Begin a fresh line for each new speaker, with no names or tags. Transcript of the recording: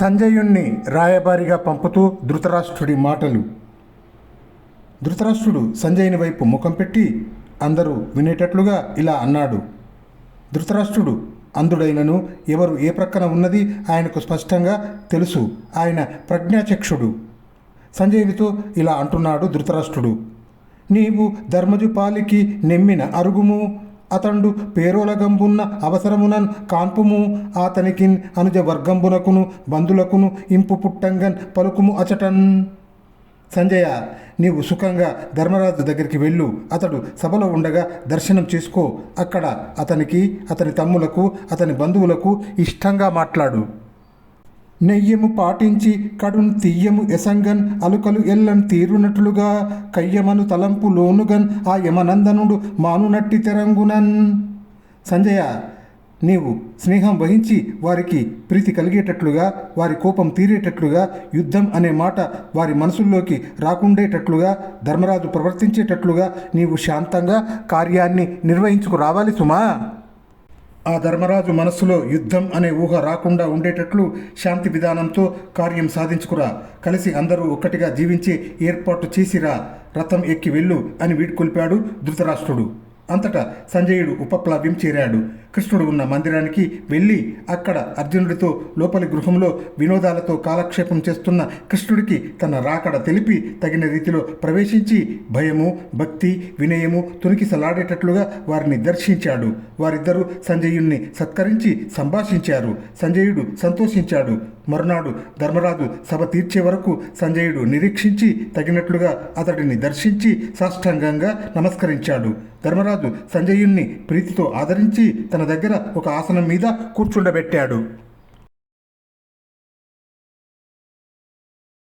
సంజయుణ్ణి రాయబారిగా పంపుతూ ధృతరాష్ట్రుడి మాటలు. ధృతరాష్ట్రుడు సంజయుని వైపు ముఖం పెట్టి అందరూ వినేటట్లుగా ఇలా అన్నాడు. ధృతరాష్ట్రుడు అందుడైనను ఎవరు ఏ ప్రక్కన ఉన్నది ఆయనకు స్పష్టంగా తెలుసు. ఆయన ప్రజ్ఞాచక్షుడు. సంజయునితో ఇలా అంటున్నాడు ధృతరాష్ట్రుడు. నీవు ధర్మజుపాలికి నెమ్మిన అరుగుము అతండు పేరోలగంబున్న అవసరమునన్ కాన్పుము. అతనికిన్ అనుజ వర్గంబునకును బంధులకును ఇంపు పుట్టంగన్ పలుకుము అచటన్. సంజయ నీవు సుఖంగా ధర్మరాజు దగ్గరికి వెళ్ళు. అతడు సభలో ఉండగా దర్శనం చేసుకో. అక్కడ అతనికి అతని తమ్ములకు అతని బంధువులకు ఇష్టంగా మాట్లాడు. నెయ్యము పాటించి కడున్ తీయము ఎసంగన్ అలుకలు ఎల్లన్ తీరునట్లుగా కయ్యమను తలంపు లోనుగన్ ఆ యమనందనుడు మానునట్టి తెరంగునన్. సంజయ నీవు స్నేహం వహించి వారికి ప్రీతి కలిగేటట్లుగా వారి కోపం తీరేటట్లుగా యుద్ధం అనే మాట వారి మనసుల్లోకి రాకుండేటట్లుగా ధర్మరాజు ప్రవర్తించేటట్లుగా నీవు శాంతంగా కార్యాన్ని నిర్వహించుకు రావాలి సుమా. ఆ ధర్మరాజు మనస్సులో యుద్ధం అనే ఊహ రాకుండా ఉండేటట్లు శాంతి విధానంతో కార్యం సాధించుకురా. కలిసి అందరూ ఒక్కటిగా జీవించి ఏర్పాటు చేసిరా. రథం ఎక్కి వెళ్ళు అని వీడ్కొల్పాడు ధృతరాష్ట్రుడు. అంతటా సంజయుడు ఉపప్లవ్యం చేరాడు. కృష్ణుడు ఉన్న మందిరానికి వెళ్ళి అక్కడ అర్జునుడితో లోపలి గృహంలో వినోదాలతో కాలక్షేపం చేస్తున్న కృష్ణుడికి తన రాకడ తెలిపి తగిన రీతిలో ప్రవేశించి భయము భక్తి వినయము తునికిసలాడేటట్లుగా వారిని దర్శించాడు. వారిద్దరూ సంజయుణ్ణి సత్కరించి సంభాషించారు. సంజయుడు సంతోషించాడు. మరునాడు ధర్మరాజు సభ తీర్చే వరకు సంజయుడు నిరీక్షించి తగినట్లుగా అతడిని దర్శించి సాష్టాంగంగా నమస్కరించాడు. ధర్మరాజు సంజయుణ్ణి ప్రీతితో ఆదరించి తన దగ్గర ఒక ఆసనం మీద కూర్చుండబెట్టాడు.